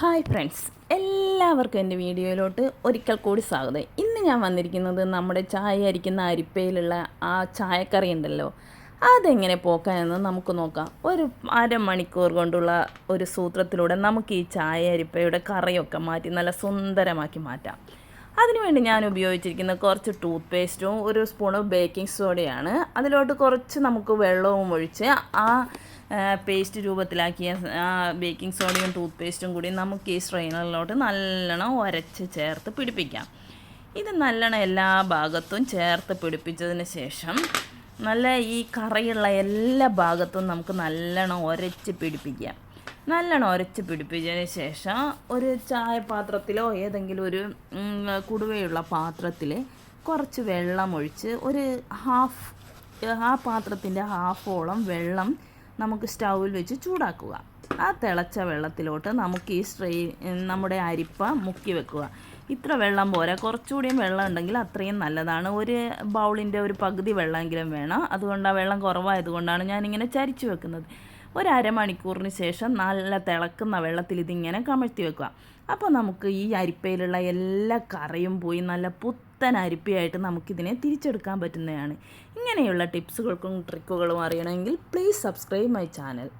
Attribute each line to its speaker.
Speaker 1: Hi friends എല്ലാവർക്കും എന്റെ വീഡിയോയിലോട്ട് ഒരിക്കൽ കൂടി സ്വാഗതം. ഇന്ന് ഞാൻ വന്നിരിക്കുന്നത് നമ്മുടെ ചായ അരിക്കുന്ന അരിപ്പയിലുള്ള ആ ചായക്കറി ഉണ്ടല്ലോ അതെങ്ങനെ പോക്കാമെന്ന് നമുക്ക് നോക്കാം. ഒരു അരമണിക്കൂർ കൊണ്ടുള്ള ഒരു സൂത്രത്തിലൂടെ നമുക്ക് ഈ ചായ അരിപ്പയുടെ കറിയൊക്കെ മാറ്റി നല്ല സുന്ദരമാക്കി മാറ്റാം. അതിനുവേണ്ടി ഞാൻ ഉപയോഗിച്ചിരിക്കുന്ന കുറച്ച് ടൂത്ത് പേസ്റ്റും ഒരു സ്പൂണ് ബേക്കിംഗ് സോഡയാണ്. അതിലോട്ട് കുറച്ച് നമുക്ക് വെള്ളവും ഒഴിച്ച് ആ പേസ്റ്റ് രൂപത്തിലാക്കിയ ബേക്കിംഗ് സോഡയും ടൂത്ത് പേസ്റ്റും കൂടി നമുക്ക് ഈ സ്ട്രെയിനറിലോട്ട് നല്ലോണം ഉരച്ച് ചേർത്ത് പിടിപ്പിക്കാം. ഇത് നല്ലോണം എല്ലാ ഭാഗത്തും ചേർത്ത് പിടിപ്പിച്ചതിന് ശേഷം നല്ല ഈ കറിയുള്ള എല്ലാ ഭാഗത്തും നമുക്ക് നല്ലോണം ഉരച്ച് പിടിപ്പിക്കാം. നല്ലോണം ഉരച്ച് പിടിപ്പിച്ചതിന് ശേഷം ഒരു ചായപാത്രത്തിലോ ഏതെങ്കിലും ഒരു കുടുവയുള്ള പാത്രത്തിൽ കുറച്ച് വെള്ളം ഒഴിച്ച് ഒരു ഹാഫ് ആ പാത്രത്തിന്റെ ഹാഫോളം വെള്ളം നമുക്ക് സ്റ്റൗവിൽ വെച്ച് ചൂടാക്കുക. ആ തിളച്ച വെള്ളത്തിലോട്ട് നമുക്ക് ഈ സ്ട്രെയിൻ നമ്മുടെ അരിപ്പ മുക്കി വെക്കുക. ഇത്ര വെള്ളം പോരാ. കുറച്ചുകൂടിയും വെള്ളം ഉണ്ടെങ്കിൽ അത്രയും നല്ലതാണ്. ഒരു ബൗളിന്റെ ഒരു പകുതി വെള്ളമെങ്കിലും വേണം. അതുകൊണ്ട് ആ വെള്ളം കുറവായതുകൊണ്ടാണ് ഞാനിങ്ങനെ ചരിച്ചു വെക്കുന്നത്. ഒരു അരമണിക്കൂറിന് ശേഷം നല്ല തിളക്കുന്ന വെള്ളത്തിൽ ഇതിങ്ങനെ കമഴ്ത്തി വെക്കുക. അപ്പോൾ നമുക്ക് ഈ അരിപ്പയിലുള്ള എല്ലാ കറയും പോയി നല്ല പുത്തൻ അരിപ്പയായിട്ട് നമുക്കിതിനെ തിരിച്ചെടുക്കാൻ പറ്റുന്നതാണ്. ഇങ്ങനെയുള്ള ടിപ്സുകൾക്കും ട്രിക്കുകളും അറിയണമെങ്കിൽ പ്ലീസ് സബ്സ്ക്രൈബ് മൈ ചാനൽ.